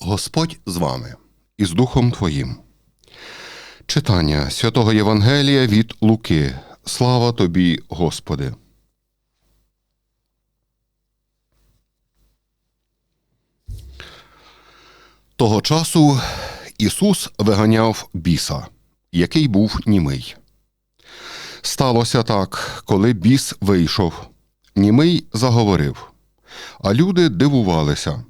Господь з вами і з Духом Твоїм. Читання святого Євангелія від Луки. Слава тобі, Господи. Того часу Ісус виганяв біса, який був німий. Сталося так, коли біс вийшов, німий заговорив, а люди дивувалися.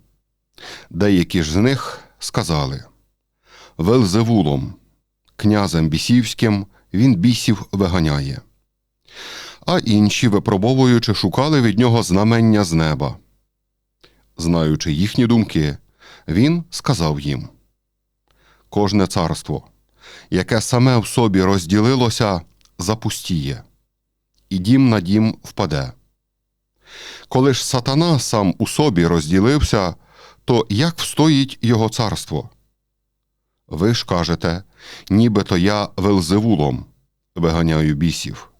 Деякі ж з них сказали Велзевулом, князем бісівським, він бісів виганяє. А інші, випробовуючи, шукали від нього знамення з неба. Знаючи їхні думки, він сказав їм Кожне царство, яке саме в собі розділилося, запустіє, і дім на дім впаде. Коли ж сатана сам у собі розділився, то як встоїть його царство? Ви ж кажете, нібито я Велзевулом виганяю бісів.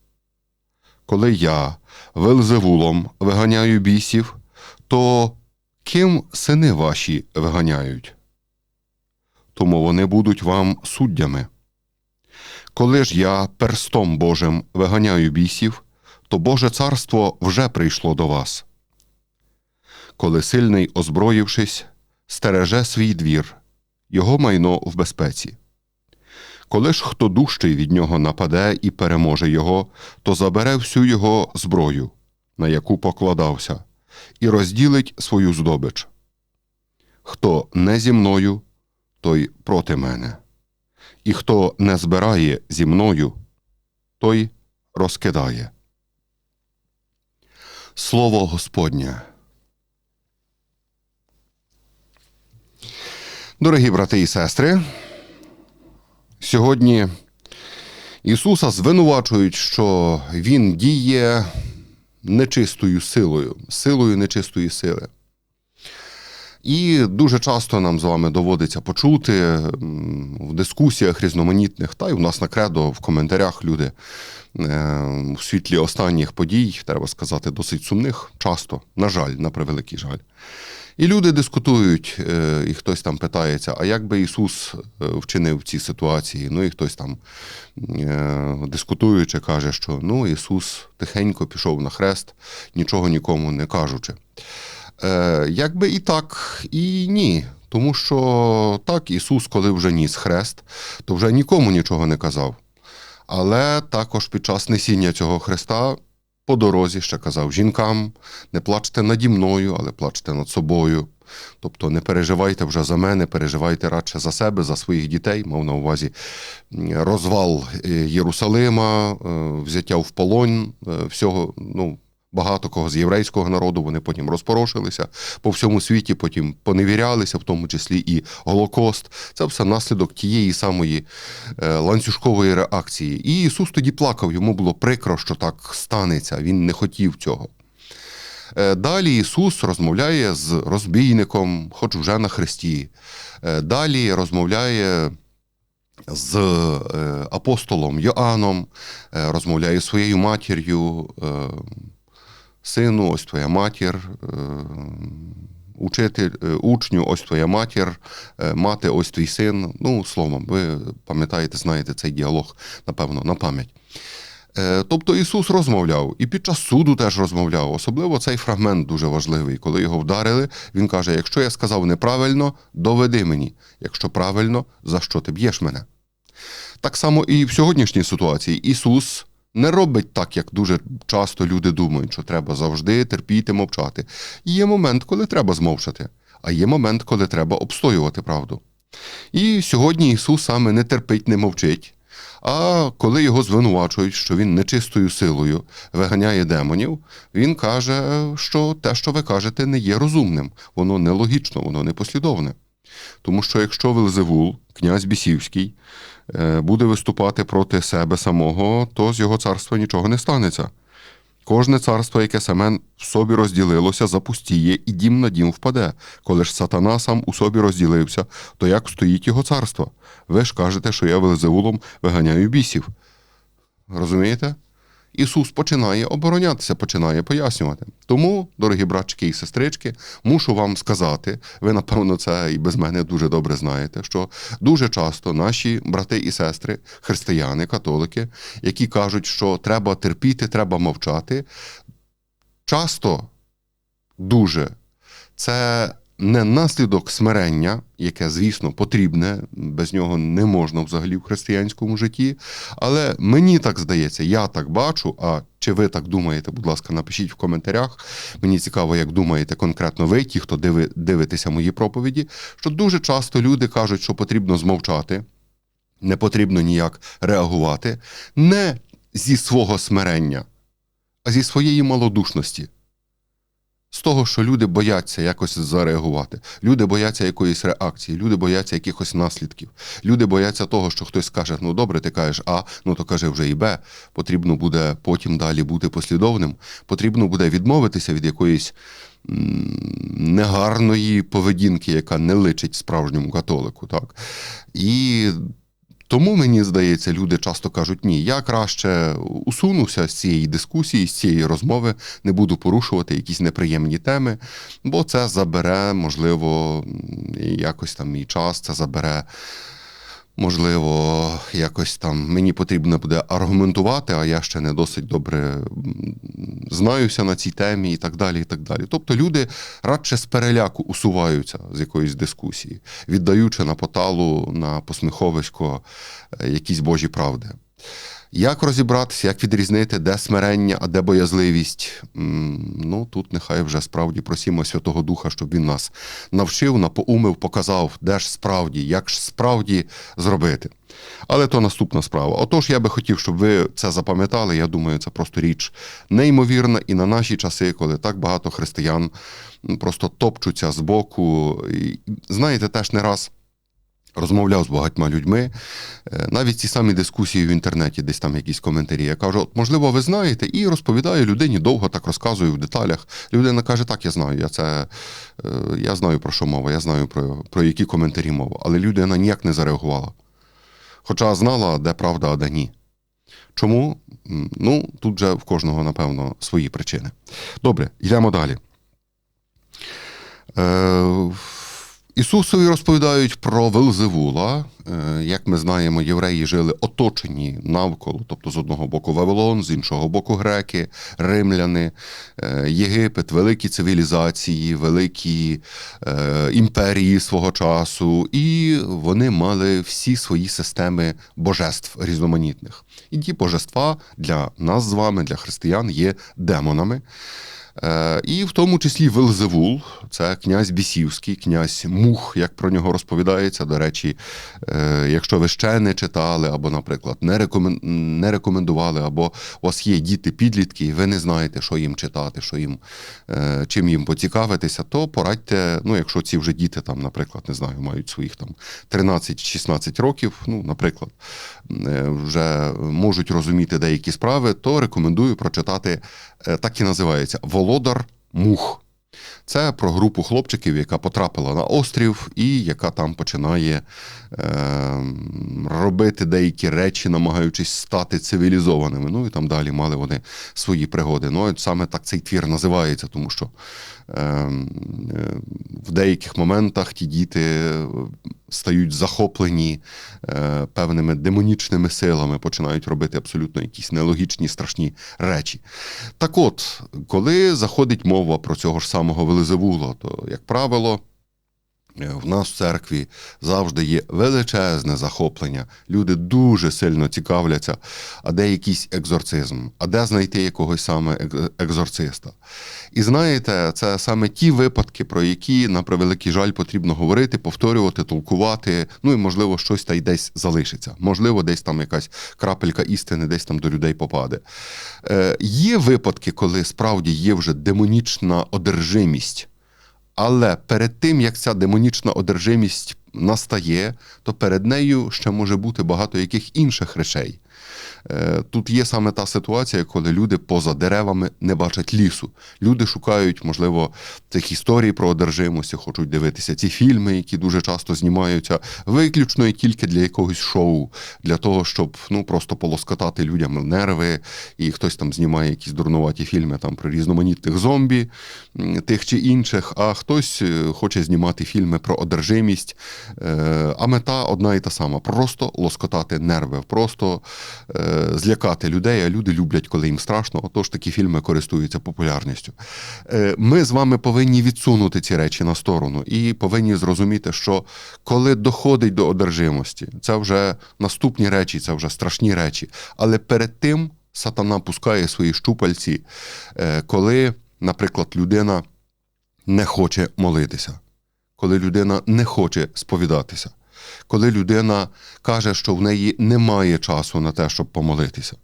Коли я Велзевулом виганяю бісів, то ким сини ваші виганяють? Тому вони будуть вам суддями. Коли ж я перстом Божим виганяю бісів, то Боже царство вже прийшло до вас коли сильний, озброївшись, стереже свій двір, його майно в безпеці. Коли ж хто дужчий від нього нападе і переможе його, то забере всю його зброю, на яку покладався, і розділить свою здобич. Хто не зі мною, той проти мене, і хто не збирає зі мною, той розкидає. Слово Господнє. Дорогі брати і сестри, сьогодні Ісуса звинувачують, що Він діє нечистою силою, силою нечистої сили. І дуже часто нам з вами доводиться почути в дискусіях різноманітних, та й у нас на кредо в коментарях люди у світлі останніх подій, треба сказати, досить сумних, часто, на жаль, на превеликий жаль. І люди дискутують, і хтось там питається, а як би Ісус вчинив в цій ситуації? Ну і хтось там дискутуючи, каже, що ну Ісус тихенько пішов на хрест, нічого нікому не кажучи. Якби і так, і ні. Тому що так, Ісус, коли вже ніс хрест, то вже нікому нічого не казав. Але також під час несіння цього хреста по дорозі ще казав жінкам: не плачте наді мною, але плачте над собою. Тобто не переживайте вже за мене, переживайте радше за себе, за своїх дітей, мав на увазі розвал Єрусалима, взяття в полонь всього. ну, Багато кого з єврейського народу вони потім розпорошилися по всьому світі, потім поневірялися, в тому числі і Голокост. Це все наслідок тієї самої ланцюжкової реакції. І Ісус тоді плакав, йому було прикро, що так станеться. Він не хотів цього. Далі Ісус розмовляє з розбійником, хоч вже на хресті. Далі розмовляє. З апостолом Йоанном, розмовляє з своєю матір'ю, сину, ось твоя матір, учитель, учню, ось твоя матір, мати, ось твій син. Ну, словом, ви пам'ятаєте, знаєте цей діалог, напевно, на пам'ять. Тобто Ісус розмовляв і під час суду теж розмовляв. Особливо цей фрагмент дуже важливий. Коли його вдарили, він каже: якщо я сказав неправильно, доведи мені. Якщо правильно, за що ти б'єш мене? Так само і в сьогоднішній ситуації Ісус не робить так, як дуже часто люди думають, що треба завжди терпіти, мовчати. Є момент, коли треба змовчати, а є момент, коли треба обстоювати правду. І сьогодні Ісус саме не терпить, не мовчить. А коли його звинувачують, що він нечистою силою виганяє демонів, він каже, що те, що ви кажете, не є розумним, воно нелогічно, воно непослідовне. Тому що якщо Велзевул, князь Бісівський, буде виступати проти себе самого, то з його царства нічого не станеться. Кожне царство, яке Семен в собі розділилося, запустіє, і дім на дім впаде. Коли ж сатана сам у собі розділився, то як стоїть його царство? Ви ж кажете, що я Велизеулом виганяю бісів. Розумієте? Ісус починає оборонятися, починає пояснювати. Тому, дорогі братчики і сестрички, мушу вам сказати, ви, напевно, це і без мене дуже добре знаєте, що дуже часто наші брати і сестри, християни, католики, які кажуть, що треба терпіти, треба мовчати, часто дуже це не наслідок смирення, яке, звісно, потрібне, без нього не можна взагалі в християнському житті. Але мені так здається, я так бачу. А чи ви так думаєте, будь ласка, напишіть в коментарях. Мені цікаво, як думаєте конкретно ви, ті, хто диви, дивитеся мої проповіді, що дуже часто люди кажуть, що потрібно змовчати, не потрібно ніяк реагувати, не зі свого смирення, а зі своєї малодушності. З того, що люди бояться якось зареагувати, люди бояться якоїсь реакції, люди бояться якихось наслідків. Люди бояться того, що хтось скаже: ну добре, ти кажеш А, ну то каже вже і Б. Потрібно буде потім далі бути послідовним. Потрібно буде відмовитися від якоїсь негарної поведінки, яка не личить справжньому католику. Так? І тому мені здається, люди часто кажуть: ні, я краще усунуся з цієї дискусії, з цієї розмови, не буду порушувати якісь неприємні теми, бо це забере, можливо, якось там мій час, це забере. Можливо, якось там мені потрібно буде аргументувати, а я ще не досить добре знаюся на цій темі і так далі. і так далі. Тобто люди радше з переляку усуваються з якоїсь дискусії, віддаючи на поталу, на посміховисько е, якісь божі правди. Як розібратися, як відрізнити, де смирення, а де боязливість? Ну тут нехай вже справді просімо Святого Духа, щоб він нас навчив, напоумив, показав, де ж справді, як ж справді зробити. Але то наступна справа. Отож, я би хотів, щоб ви це запам'ятали. Я думаю, це просто річ неймовірна і на наші часи, коли так багато християн просто топчуться з боку. Знаєте, теж не раз. Розмовляв з багатьма людьми, Е, навіть ці самі дискусії в інтернеті, десь там якісь коментарі. Я кажу, от, можливо, ви знаєте, і розповідаю людині довго так розказую в деталях. Людина каже, так, я знаю, я це е, я знаю про що мова, я знаю про, про які коментарі мова. Але людина ніяк не зареагувала. Хоча знала, де правда, а де ні. Чому? Ну, тут вже в кожного, напевно, свої причини. Добре, йдемо далі. Е, Ісусові розповідають про Велзевула. Е, Як ми знаємо, євреї жили оточені навколо, тобто з одного боку Вавилон, з іншого боку греки, римляни, е, Єгипет, великі цивілізації, великі е, імперії свого часу, і вони мали всі свої системи божеств різноманітних. І ті божества для нас з вами, для християн, є демонами. Е, І в тому числі Велзевул, це князь Бісівський, князь Мух, як про нього розповідається. До речі, е, якщо ви ще не читали, або, наприклад, не рекомен- не рекомендували, або у вас є діти-підлітки, і ви не знаєте, що їм читати, що їм, е, чим їм поцікавитися, то порадьте, ну, якщо ці вже діти, там, наприклад, не знаю, мають своїх там 13-16 років, ну, наприклад, вже можуть розуміти деякі справи, то рекомендую прочитати, так і називається Володар Мух. Це про групу хлопчиків, яка потрапила на острів і яка там починає е, робити деякі речі, намагаючись стати цивілізованими. Ну і там далі мали вони свої пригоди. Ну, саме так цей твір називається, тому що е, е, в деяких моментах ті діти е, стають захоплені е, певними демонічними силами, починають робити абсолютно якісь нелогічні, страшні речі. Так от, коли заходить мова про цього ж самого Велизевула, то, як правило, в нас в церкві завжди є величезне захоплення. Люди дуже сильно цікавляться, а де якийсь екзорцизм, а де знайти якогось саме екзорциста. І знаєте, це саме ті випадки, про які, на превеликий жаль, потрібно говорити, повторювати, толкувати. Ну і можливо, щось та й десь залишиться. Можливо, десь там якась крапелька істини, десь там до людей попаде. Е, є випадки, коли справді є вже демонічна одержимість. Але перед тим, як ця демонічна одержимість настає, то перед нею ще може бути багато яких інших речей. Е, Тут є саме та ситуація, коли люди поза деревами не бачать лісу. Люди шукають, можливо, цих історій про одержимості, хочуть дивитися ці фільми, які дуже часто знімаються виключно і тільки для якогось шоу, для того, щоб ну просто полоскотати людям нерви, і хтось там знімає якісь дурнуваті фільми там про різноманітних зомбі, тих чи інших, а хтось е, хоче знімати фільми про одержимість. Е, А мета одна і та сама: просто лоскотати нерви, просто злякати людей. А люди люблять, коли їм страшно. Отож такі фільми користуються популярністю. Е, Ми з вами повинні відсунути ці речі на сторону і повинні зрозуміти, що коли доходить до одержимості, це вже наступні речі, це вже страшні речі. Але перед тим сатана пускає свої щупальці, е, коли, наприклад, людина не хоче молитися, коли людина не хоче сповідатися, коли людина каже, що в неї немає часу на те, щоб помолитися.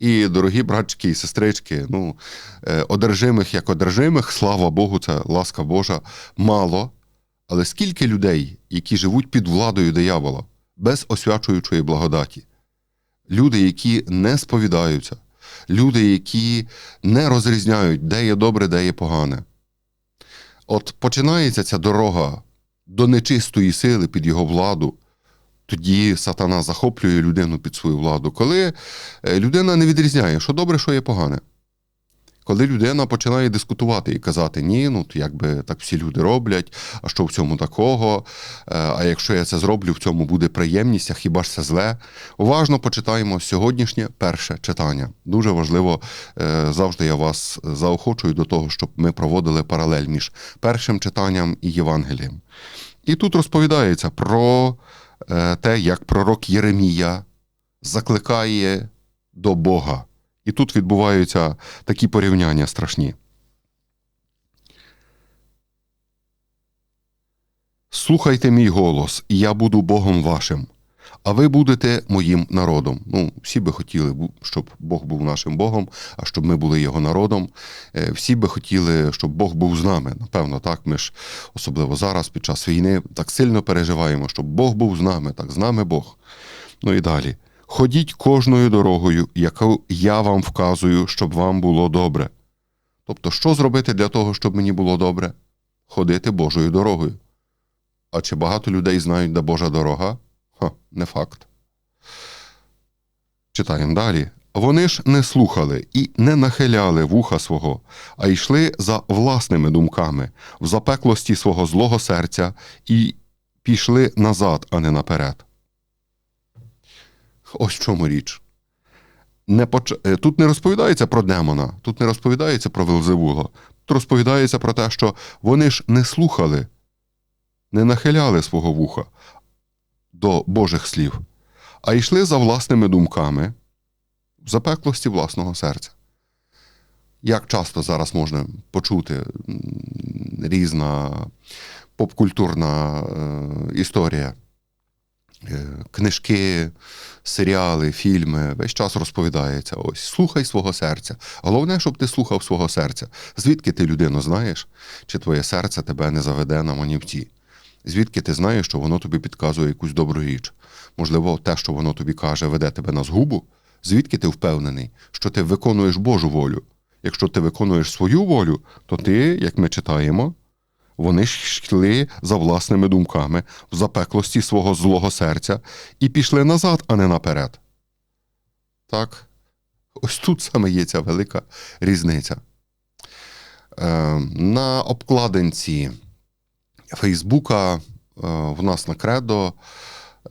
І, дорогі братчики і сестрички, ну, е, одержимих як одержимих, слава Богу, це ласка Божа, мало. Але скільки людей, які живуть під владою диявола, без освячуючої благодаті, люди, які не сповідаються, люди, які не розрізняють, де є добре, де є погане. От починається ця дорога до нечистої сили під його владу, тоді сатана захоплює людину під свою владу, коли е, людина не відрізняє, що добре, що є погане. Коли людина починає дискутувати і казати, ні, ну якби так всі люди роблять, а що в цьому такого? Е, А якщо я це зроблю, в цьому буде приємність, а хіба ж це зле? Уважно почитаємо сьогоднішнє перше читання. Дуже важливо, е, завжди я вас заохочую до того, щоб ми проводили паралель між першим читанням і Євангелієм. І тут розповідається про е, те, як пророк Єремія закликає до Бога. І тут відбуваються такі порівняння страшні. Слухайте мій голос, і я буду Богом вашим, а ви будете моїм народом. Ну, всі би хотіли, щоб Бог був нашим Богом, а щоб ми були його народом. Е, Всі би хотіли, щоб Бог був з нами. Напевно, так. Ми ж особливо зараз, під час війни, так сильно переживаємо, щоб Бог був з нами, так з нами Бог. Ну і далі. Ходіть кожною дорогою, яку я вам вказую, щоб вам було добре. Тобто, що зробити для того, щоб мені було добре? Ходити Божою дорогою. А чи багато людей знають, де Божа дорога? Ха, не факт. Читаємо далі. Вони ж не слухали і не нахиляли вуха свого, а йшли за власними думками, в запеклості свого злого серця і пішли назад, а не наперед. Ось в чому річ. Не поч... е, Тут не розповідається про демона, тут не розповідається про Вилзевула. Тут розповідається про те, що вони ж не слухали, не нахиляли свого вуха до Божих слів, а йшли за власними думками в запеклості власного серця. Як часто зараз можна почути різна попкультурна е, історія, книжки, серіали, фільми, весь час розповідається. Ось слухай свого серця. Головне, щоб ти слухав свого серця. Звідки ти людину знаєш, чи твоє серце тебе не заведе на манівці? Звідки ти знаєш, що воно тобі підказує якусь добру річ? Можливо, те, що воно тобі каже, веде тебе на згубу? Звідки ти впевнений, що ти виконуєш Божу волю? Якщо ти виконуєш свою волю, то ти, як ми читаємо, вони ж йшли за власними думками в запеклості свого злого серця і пішли назад, а не наперед. Так, ось тут саме є ця велика різниця. Е, на обкладинці Фейсбука е, в нас на кредо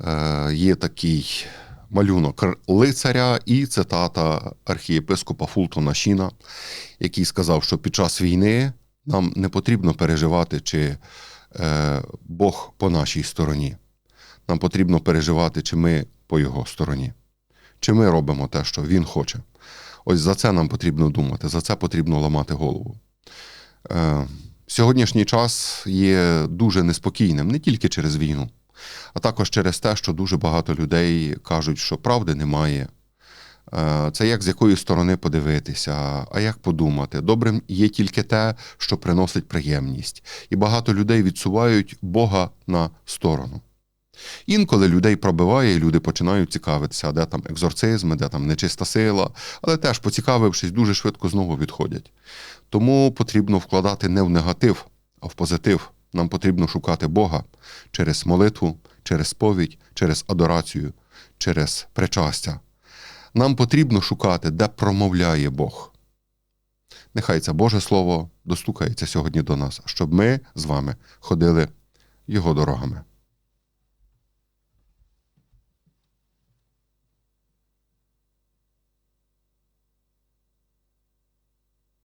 е, є такий малюнок лицаря і цитата архієпископа Фултона Шіна, який сказав, що під час війни нам не потрібно переживати, чи е, Бог по нашій стороні. Нам потрібно переживати, чи ми по його стороні, чи ми робимо те, що він хоче. Ось за це нам потрібно думати, за це потрібно ламати голову. Е, сьогоднішній час є дуже неспокійним не тільки через війну, а також через те, що дуже багато людей кажуть, що правди немає. Е, Це як з якої сторони подивитися, а як подумати. Добрим є тільки те, що приносить приємність. І багато людей відсувають Бога на сторону. Інколи людей пробиває, і люди починають цікавитися, де там екзорцизми, де там нечиста сила, але теж, поцікавившись, дуже швидко знову відходять. Тому потрібно вкладати не в негатив, а в позитив. Нам потрібно шукати Бога через молитву, через сповідь, через адорацію, через причастя. Нам потрібно шукати, де промовляє Бог. Нехай це Боже Слово достукається сьогодні до нас, щоб ми з вами ходили Його дорогами.